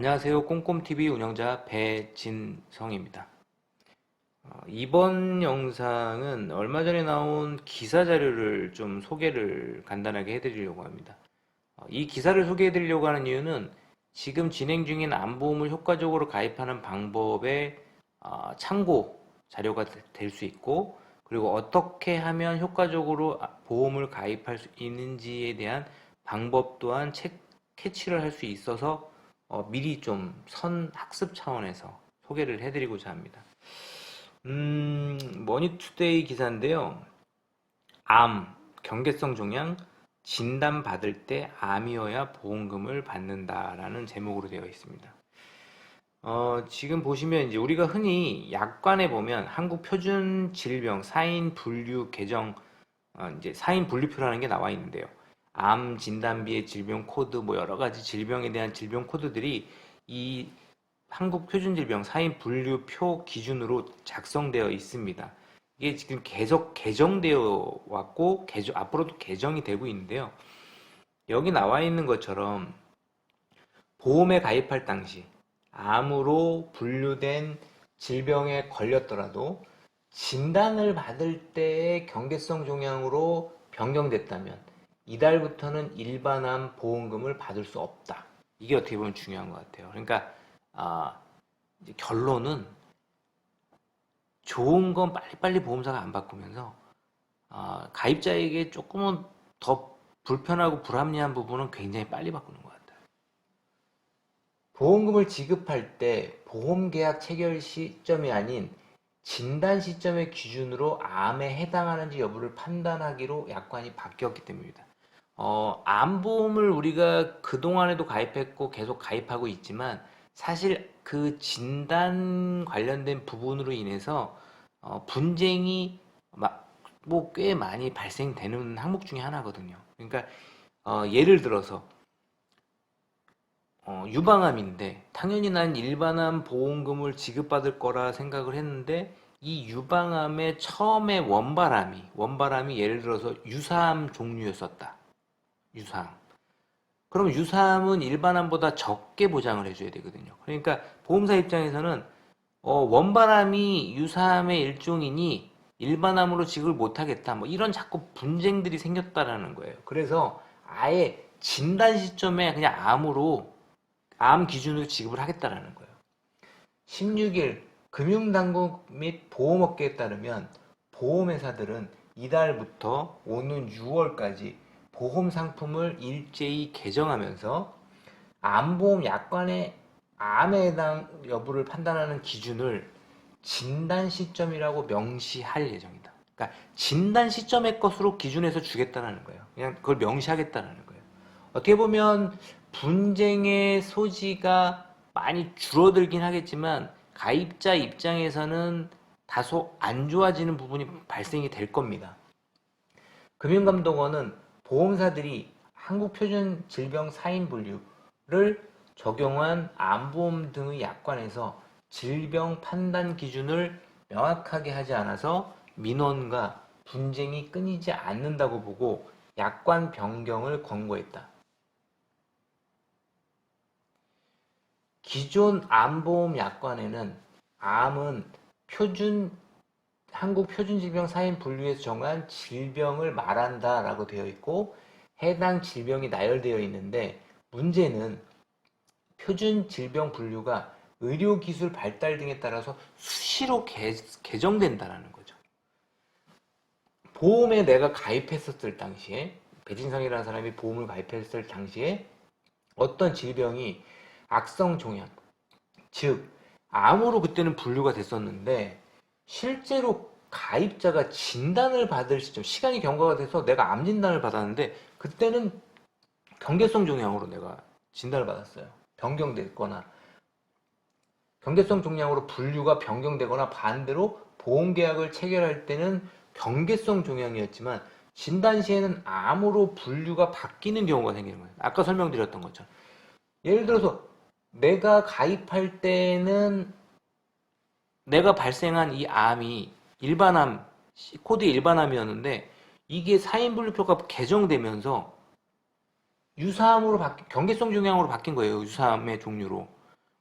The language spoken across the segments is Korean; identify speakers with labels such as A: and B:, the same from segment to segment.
A: 안녕하세요. 꼼꼼TV 운영자 배진성입니다. 어, 이번 영상은 얼마 전에 나온 기사 자료를 좀 소개를 간단하게 해드리려고 합니다. 어, 이 기사를 소개해드리려고 하는 이유는 지금 진행 중인 안보험을 효과적으로 가입하는 방법의 어, 참고 자료가 될 수 있고 그리고 어떻게 하면 효과적으로 아- 보험을 가입할 수 있는지에 대한 방법 또한 책, 캐치를 할 수 있어서 어, 미리 좀 선 학습 차원에서 소개를 해드리고자 합니다. 음, 머니투데이 기사인데요. 암, 경계성 종양, 진단 받을 때 암이어야 보험금을 받는다라는 제목으로 되어 있습니다. 어, 지금 보시면 이제 우리가 흔히 약관에 보면 한국 표준 질병 사인 분류 개정 어, 이제 사인 분류표라는 게 나와 있는데요. 암 진단비의 질병 코드 뭐 여러 가지 질병에 대한 질병 코드들이 이 한국 표준 질병 사인 분류표 기준으로 작성되어 있습니다. 이게 지금 계속 개정되어 왔고 개정, 앞으로도 개정이 되고 있는데요. 여기 나와 있는 것처럼 보험에 가입할 당시 암으로 분류된 질병에 걸렸더라도 진단을 받을 때의 경계성 종양으로 변경됐다면 이달부터는 일반암 보험금을 받을 수 없다. 이게 어떻게 보면 중요한 것 같아요. 그러니까 아, 결론은 좋은 건 빨리빨리 보험사가 안 바꾸면서 아, 가입자에게 조금은 더 불편하고 불합리한 부분은 굉장히 빨리 바꾸는 것 같아요. 보험금을 지급할 때 보험계약 체결 시점이 아닌 진단 시점의 기준으로 암에 해당하는지 여부를 판단하기로 약관이 바뀌었기 때문입니다. 어, 암보험을 우리가 그동안에도 가입했고 계속 가입하고 있지만 사실 그 진단 관련된 부분으로 인해서 어, 분쟁이 뭐 꽤 많이 발생되는 항목 중에 하나거든요. 그러니까 어, 예를 들어서 어, 유방암인데 당연히 난 일반암 보험금을 지급받을 거라 생각을 했는데 이 유방암의 처음에 원바람이 원바람이 예를 들어서 유사암 종류였었다. 유사암. 그럼 유사암은 일반암보다 적게 보장을 해줘야 되거든요. 그러니까 보험사 입장에서는 어, 원바람이 유사암의 일종이니 일반암으로 지급을 못하겠다. 뭐 이런 자꾸 분쟁들이 생겼다라는 거예요. 그래서 아예 진단 시점에 그냥 암으로 암 기준으로 지급을 하겠다라는 거예요. 16일 금융당국 및 보험업계에 따르면 보험회사들은 이달부터 오는 6월까지 보험 상품을 일제히 개정하면서 암보험 약관의 암에 해당 여부를 판단하는 기준을 진단 시점이라고 명시할 예정이다. 그러니까 진단 시점의 것으로 기준해서 주겠다는 거예요. 그냥 그걸 명시하겠다는 거예요. 어떻게 보면 분쟁의 소지가 많이 줄어들긴 하겠지만 가입자 입장에서는 다소 안 좋아지는 부분이 발생이 될 겁니다. 금융감독원은 보험사들이 한국표준 질병 사인 분류를 적용한 암보험 등의 약관에서 질병 판단 기준을 명확하게 하지 않아서 민원과 분쟁이 끊이지 않는다고 보고 약관 변경을 권고했다. 기존 암보험 약관에는 암은 표준 한국 표준질병 사인 분류에서 정한 질병을 말한다라고 되어 있고 해당 질병이 나열되어 있는데 문제는 표준 질병 분류가 의료 기술 발달 등에 따라서 수시로 개, 개정된다라는 거죠. 보험에 내가 가입했었을 당시에 배진성이라는 사람이 보험을 가입했을 당시에 어떤 질병이 악성 종양, 즉 암으로 그때는 분류가 됐었는데 실제로 가입자가 진단을 받을 시점, 시간이 경과가 돼서 내가 암 진단을 받았는데 그때는 경계성 종양으로 내가 진단을 받았어요. 변경됐거나 경계성 종양으로 분류가 변경되거나 반대로 보험 계약을 체결할 때는 경계성 종양이었지만 진단 시에는 암으로 분류가 바뀌는 경우가 생기는 거예요. 아까 설명드렸던 것처럼. 예를 들어서 내가 가입할 때는 내가 발생한 이 암이 일반암, 코드 일반암이었는데 이게 사인 분류표가 개정되면서 유사암으로 바뀐, 경계성 종양으로 바뀐 거예요. 유사암의 종류로.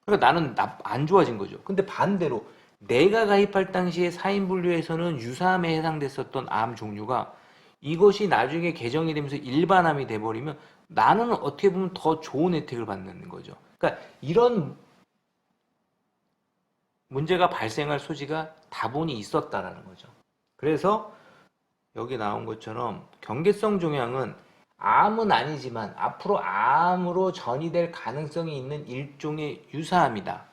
A: 그러니까 나는 나- 안 좋아진 거죠. 근데 반대로 내가 가입할 당시에 사인 분류에서는 유사암에 해당됐었던 암 종류가 이것이 나중에 개정이 되면서 일반암이 돼버리면 나는 어떻게 보면 더 좋은 혜택을 받는 거죠. 그러니까 이런 문제가 발생할 소지가 다분히 있었다라는 거죠. 그래서 여기 나온 것처럼 경계성 종양은 암은 아니지만 앞으로 암으로 전이될 가능성이 있는 일종의 유사암이다.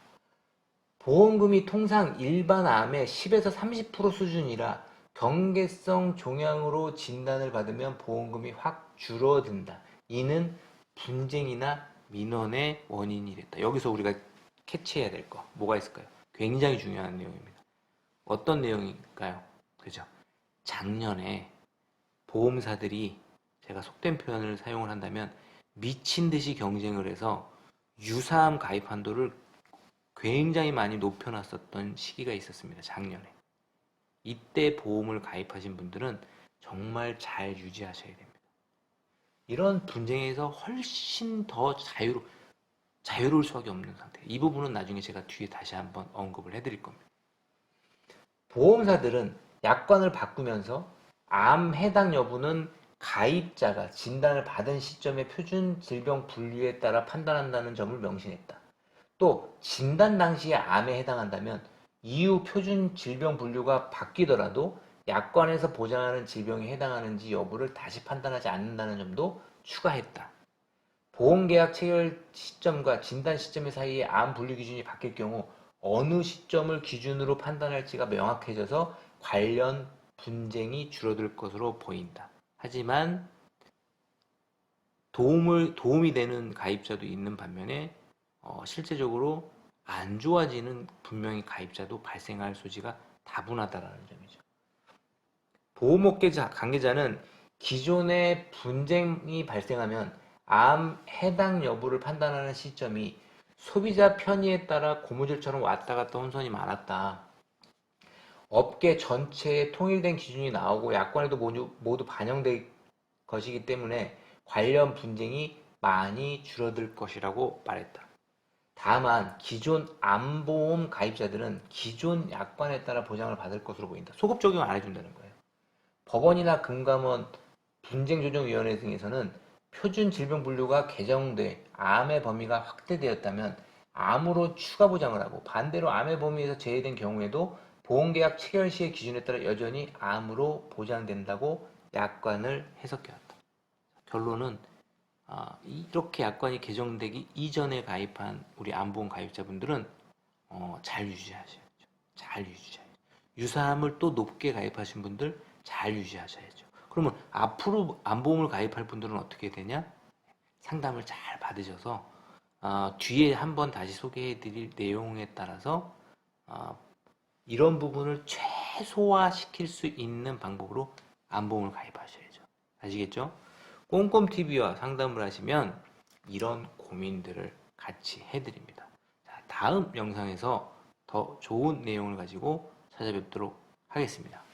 A: 보험금이 통상 일반 암의 10에서 30% 수준이라 경계성 종양으로 진단을 받으면 보험금이 확 줄어든다. 이는 분쟁이나 민원의 원인이 됐다. 여기서 우리가 캐치해야 될 거 뭐가 있을까요? 굉장히 중요한 내용입니다. 어떤 내용일까요? 그죠? 작년에 보험사들이 제가 속된 표현을 사용을 한다면 미친 듯이 경쟁을 해서 유사암 가입 한도를 굉장히 많이 높여놨었던 시기가 있었습니다. 작년에. 이때 보험을 가입하신 분들은 정말 잘 유지하셔야 됩니다. 이런 분쟁에서 훨씬 더 자유로, 자유로울 수밖에 없는 상태. 이 부분은 나중에 제가 뒤에 다시 한번 언급을 해드릴 겁니다. 보험사들은 약관을 바꾸면서 암 해당 여부는 가입자가 진단을 받은 시점의 표준 질병 분류에 따라 판단한다는 점을 명시했다. 또 진단 당시에 암에 해당한다면 이후 표준 질병 분류가 바뀌더라도 약관에서 보장하는 질병에 해당하는지 여부를 다시 판단하지 않는다는 점도 추가했다. 보험계약 체결 시점과 진단 시점 사이에 암 분류 기준이 바뀔 경우 어느 시점을 기준으로 판단할지가 명확해져서 관련 분쟁이 줄어들 것으로 보인다. 하지만 도움을 도움이 되는 가입자도 있는 반면에 어, 실제적으로 안 좋아지는 분명히 가입자도 발생할 소지가 다분하다라는 점이죠. 보험업계 자- 관계자는 기존의 분쟁이 발생하면 암 해당 여부를 판단하는 시점이 소비자 편의에 따라 고무줄처럼 왔다 갔다 혼선이 많았다. 업계 전체에 통일된 기준이 나오고 약관에도 모두, 반영될 것이기 때문에 관련 분쟁이 많이 줄어들 것이라고 말했다. 다만 기존 암보험 가입자들은 기존 약관에 따라 보장을 받을 것으로 보인다. 소급 적용 안 해준다는 거예요. 법원이나 금감원, 분쟁조정위원회 등에서는 표준 질병 분류가 개정돼 암의 범위가 확대되었다면 암으로 추가 보장을 하고 반대로 암의 범위에서 제외된 경우에도 보험계약 체결 시의 기준에 따라 여전히 암으로 보장된다고 약관을 해석해왔다. 결론은 아, 이렇게 약관이 개정되기 이전에 가입한 우리 암보험 가입자분들은 어, 잘 유지하셔야죠. 잘 유지하셔야죠. 유사암을 또 높게 가입하신 분들 잘 유지하셔야죠. 그러면 앞으로 암보험을 가입할 분들은 어떻게 되냐? 상담을 잘 받으셔서 아, 뒤에 한번 다시 소개해드릴 내용에 따라서 아, 이런 부분을 최소화시킬 수 있는 방법으로 암보험을 가입하셔야죠. 아시겠죠? 꼼꼼TV와 상담을 하시면 이런 고민들을 같이 해드립니다. 자, 다음 영상에서 더 좋은 내용을 가지고 찾아뵙도록 하겠습니다.